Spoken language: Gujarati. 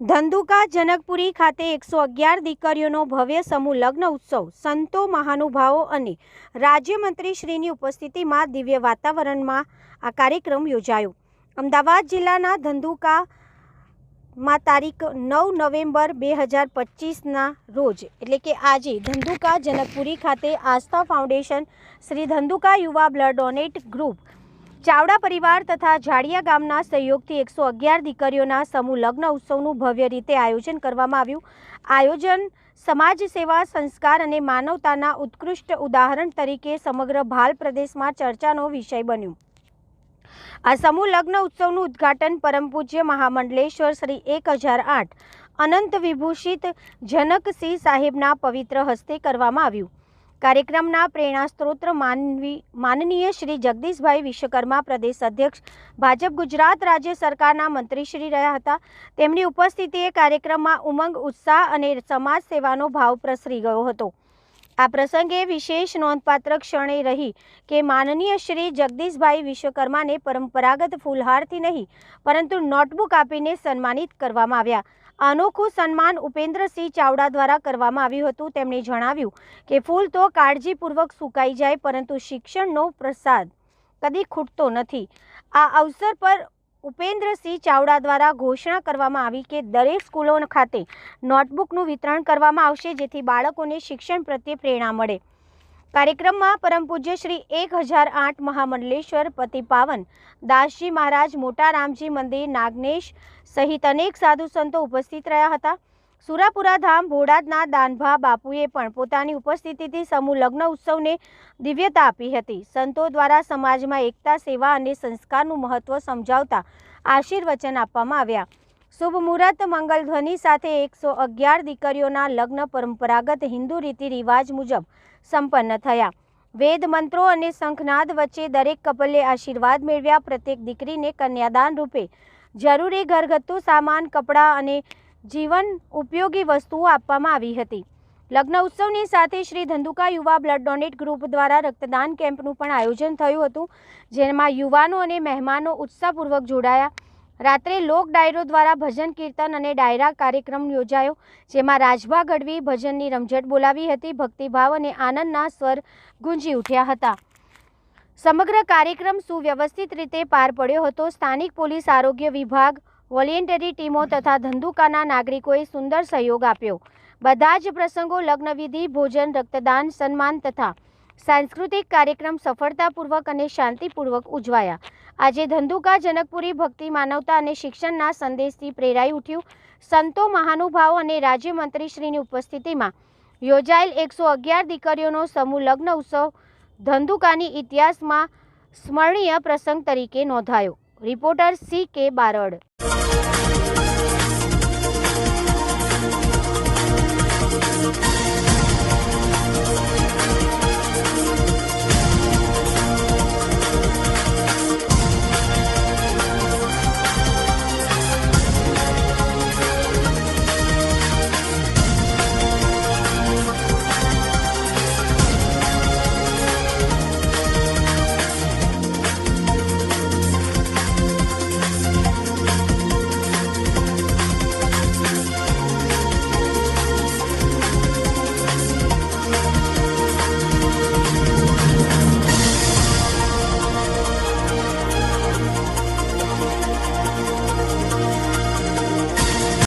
ધંધુકા જનકપુરી ખાતે એકસો અગિયાર દીકરીઓનો ભવ્ય સમૂહ લગ્ન ઉત્સવ, સંતો મહાનુભાવો અને રાજ્યમંત્રીશ્રીની ઉપસ્થિતિમાં દિવ્ય વાતાવરણમાં આ કાર્યક્રમ યોજાયો. અમદાવાદ જિલ્લાના ધંધુકા માં તારીખ નવ નવેમ્બર બે હજાર પચીસના રોજ, એટલે કે આજે, ધંધુકા જનકપુરી ખાતે આસ્થા ફાઉન્ડેશન શ્રી ધંધુકા યુવા બ્લડ ડોનેટ ગ્રુપ ચાવડા પરિવાર તથા જાડિયા ગામના સહયોગથી એકસો અગિયાર દીકરીઓના સમૂહ લગ્ન ઉત્સવનું ભવ્ય રીતે આયોજન કરવામાં આવ્યું. આયોજન સમાજ સેવા, સંસ્કાર અને માનવતાના ઉત્કૃષ્ટ ઉદાહરણ તરીકે સમગ્ર ભાલ પ્રદેશમાં ચર્ચાનો વિષય બન્યું. આ સમૂહ લગ્ન ઉત્સવનું ઉદ્ઘાટન પરમ પૂજ્ય મહામંડલેશ્વર શ્રી એક હજાર આઠ અનંત વિભૂષિત જનકસિંહ સાહેબના પવિત્ર હસ્તે કરવામાં આવ્યું. કાર્યક્રમના પ્રેરણા સ્ત્રોત માનવી, માનનીય શ્રી જગદીશભાઈ વિશ્વકર્મા પ્રદેશ અધ્યક્ષ, ભાજપ ગુજરાત રાજ્ય સરકારના મંત્રીશ્રી રહ્યા હતા. તેમની ઉપસ્થિતિએ કાર્યક્રમમાં ઉમંગ, ઉત્સાહ અને સમાજ સેવાનો ભાવ પ્રસરી ગયો હતો. આ પ્રસંગે વિશેષ નોંધપાત્ર ક્ષણે રહી કે માનનીય શ્રી જગદીશભાઈ વિશ્વકર્માને પરંપરાગત ફૂલહારથી નહીં, પરંતુ નોટબુક આપીને સન્માનિત કરવામાં આવ્યા. અનોખું સન્માન ઉપેન્દ્રસિંહ ચાવડા દ્વારા કરવામાં આવ્યું હતું. તેમણે જણાવ્યું કે, ફૂલ તો કાળજીપૂર્વક સુકાઈ જાય, પરંતુ શિક્ષણનો પ્રસાદ કદી ખૂટતો નથી. આ અવસર પર ઉપેન્દ્રસિંહ ચાવડા દ્વારા ઘોષણા કરવામાં આવી કે, દરેક સ્કૂલો ખાતે નોટબુકનું વિતરણ કરવામાં આવશે, જેથી બાળકોને શિક્ષણ પ્રત્યે પ્રેરણા મળે. કાર્યક્રમમાં પરમ પૂજ્ય શ્રી એક હજાર આઠ મહામંડલેશ્વર પતિ પાવન, દાસજી મહારાજ મોટા રામજી મંદિર, નાગનેશ સહિત અનેક સાધુ સંતો ઉપસ્થિત રહ્યા હતા. સુરાપુરા ધામ ભોડાદના દાનભા બાપુએ પણ પોતાની ઉપસ્થિતિથી સમૂહ લગ્ન ઉત્સવને દિવ્યતા આપી હતી. સંતો દ્વારા સમાજમાં એકતા, સેવા અને સંસ્કારનું મહત્વ સમજાવતા આશીર્વચન આપવામાં આવ્યા. શુભ મુહૂર્ત, મંગલ ધ્વનિ સાથે એકસો અગિયાર દીકરીઓના લગ્ન પરંપરાગત હિન્દુ રીતિ રિવાજ મુજબ સંપન્ન થયા. વેદ મંત્રો અને શંખનાદ વચ્ચે દરેક કપલે આશીર્વાદ મેળવ્યા. પ્રત્યેક દીકરીને કન્યાદાન રૂપે જરૂરી ઘરગથ્થુ સામાન, કપડાં અને જીવન ઉપયોગી વસ્તુઓ આપવામાં આવી હતી. લગ્ન ઉત્સવની સાથે શ્રી ધંધુકા યુવા બ્લડ ડોનેટ ગ્રુપ દ્વારા રક્તદાન કેમ્પનું પણ આયોજન થયું હતું, જેમાં યુવાનો અને મહેમાનો ઉત્સાહપૂર્વક જોડાયા. રાત્રે લોક ડાયરો દ્વારા ભજન કીર્તન અને ડાયરા કાર્યક્રમ યોજાયો, જેમાં રાજભા ગઢવી ભજનની રમઝટ બોલાવી હતી, ભક્તિભાવ અને આનંદના સ્વર ગુંજી ઉઠ્યા હતા. સમગ્ર કાર્યક્રમ સુવ્યવસ્થિત રીતે પાર પડ્યો હતો. સ્થાનિક પોલીસ, આરોગ્ય વિભાગ, વોલેન્ટરી ટીમો તથા ધંધુકાના નાગરિકોએ સુંદર સહયોગ આપ્યો. બધા જ પ્રસંગો લગ્નવિધિ, ભોજન, રક્તદાન, સન્માન તથા સાંસ્કૃતિક કાર્યક્રમ સફળતાપૂર્વક અને શાંતિપૂર્વક ઉજવાયા. આજે ધંધુકા, જનકપુરી, ભક્તિ, માનવતા અને શિક્ષણના સંદેશથી પ્રેરાઈ ઉઠ્યું સંતો, મહાનુભાવો અને રાજ્યમંત્રીશ્રીની ઉપસ્થિતિમાં યોજાયેલ એકસો અગિયાર દીકરીઓનો સમૂહ લગ્ન ઉત્સવ ધંધુકાની ઇતિહાસમાં સ્મરણીય પ્રસંગ તરીકે નોંધાયો. રિપોર્ટર સી કે બારડ.